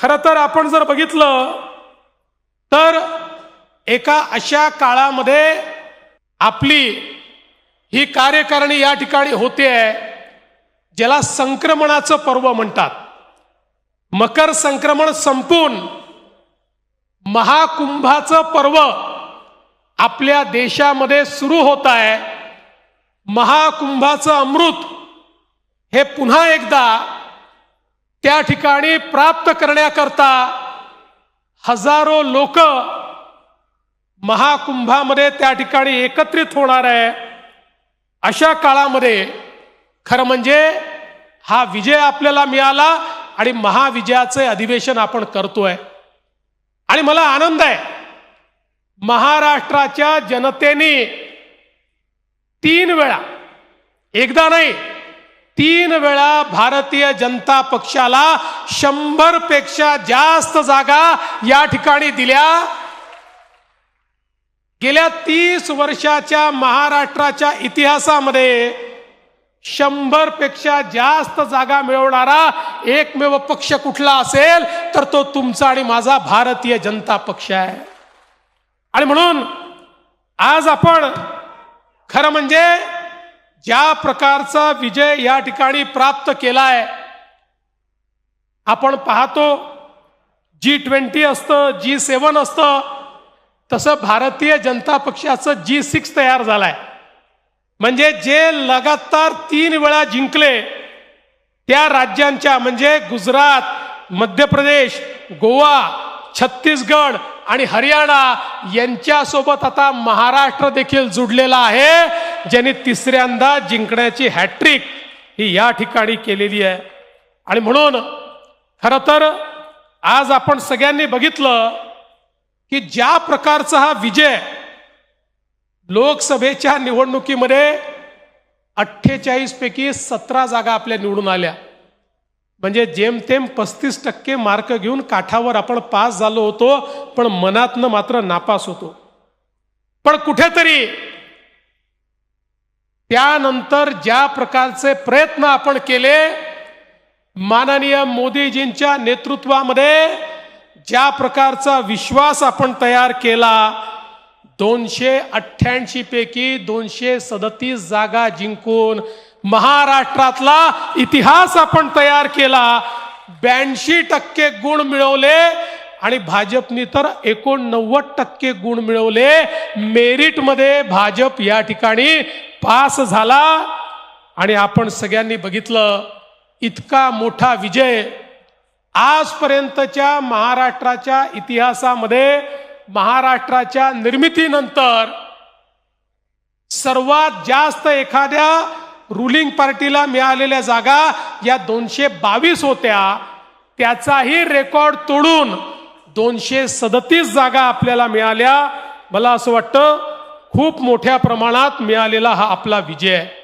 खरं तर आपण जर बघितलं तर एका अशा काळामध्ये आपली ही कार्यकारिणी या ठिकाणी होते आहे ज्याला संक्रमणाचं पर्व म्हणतात. मकर संक्रमण संपून महाकुंभाचं पर्व आपल्या देशामध्ये सुरू होत आहे. महाकुंभाचं अमृत हे पुन्हा एकदा त्या ठिकाणी प्राप्त करण्याकरता हजारो लोक महाकुंभामध्ये त्या ठिकाणी एकत्रित होणार आहे. अशा काळामध्ये खरं म्हणजे हा विजय आपल्याला मिळाला आणि महाविजयाचे अधिवेशन आपण करतोय. आणि मला आनंद आहे. महाराष्ट्राच्या जनतेने तीन वेळा एकदा नाही तीन वेळा भारतीय जनता पक्षाला शंभरपेक्षा जास्त जागा या ठिकाणी दिल्या. गेल्या तीस वर्षाच्या महाराष्ट्राच्या इतिहासामध्ये शंभरपेक्षा जास्त जागा मिळवणारा एकमेव पक्ष कुठला असेल तर तो तुमचा आणि माझा भारतीय जनता पक्ष आहे. आणि म्हणून आज आपण खरं म्हणजे ज्या प्रकारचा विजय या ठिकाणी प्राप्त केलाय आपण पाहतो जी ट्वेंटी असतं जी सेवन असतं तसं भारतीय जनता पक्षाचं जी सिक्स तयार झालाय. म्हणजे जे लगातार तीन वेळा जिंकले त्या राज्यांच्या म्हणजे गुजरात मध्य प्रदेश गोवा छत्तीसगड आणि हरियाणा यांच्यासोबत आता महाराष्ट्र देखील जुडलेला आहे. ज्यांनी तिसऱ्यांदा जिंकण्याची हॅट्रिक ही या ठिकाणी केलेली आहे. आणि म्हणून खरं तर आज आपण सगळ्यांनी बघितलं की ज्या प्रकारचा हा विजय लोकसभेच्या निवडणुकीमध्ये अठ्ठेचाळीस पैकी सतरा जागा आपल्या निवडून आल्या. म्हणजे जेमतेम पस्तीस टक्के मार्क घेऊन काठावर आपण पास झालो होतो पण मनातनं मात्र नापास होतो. पण कुठेतरी त्यानंतर ज्या प्रकारचे प्रयत्न आपण केले माननीय मोदीजींच्या नेतृत्वामध्ये ज्या प्रकारचा विश्वास आपण तयार केला दोनशे अठ्ठ्याऐंशी पैकी दोनशे सदतीस जागा जिंकून महाराष्ट्रातला इतिहास आपण तयार केला. ब्याऐंशी टक्के गुण मिळवले आणि भाजपनी तर एकोणनव्वद टक्के गुण मिळवले. मेरिटमध्ये भाजप या ठिकाणी पास झाला आणि आपण सगळ्यांनी बघितलं इतका मोठा विजय आजपर्यंतच्या महाराष्ट्राच्या इतिहासामध्ये महाराष्ट्राच्या निर्मितीनंतर सर्वात जास्त एखाद्या रुलिंग पार्टीला मिळालेल्या जागा या दोनशे बावीस होत्या. त्याचाही रेकॉर्ड तोडून दोनशे सदतीस जागा आपल्याला मिळाल्या. मला असं वाटतं खूप मोठ्या प्रमाणात मिळालेला हा आपला विजय आहे.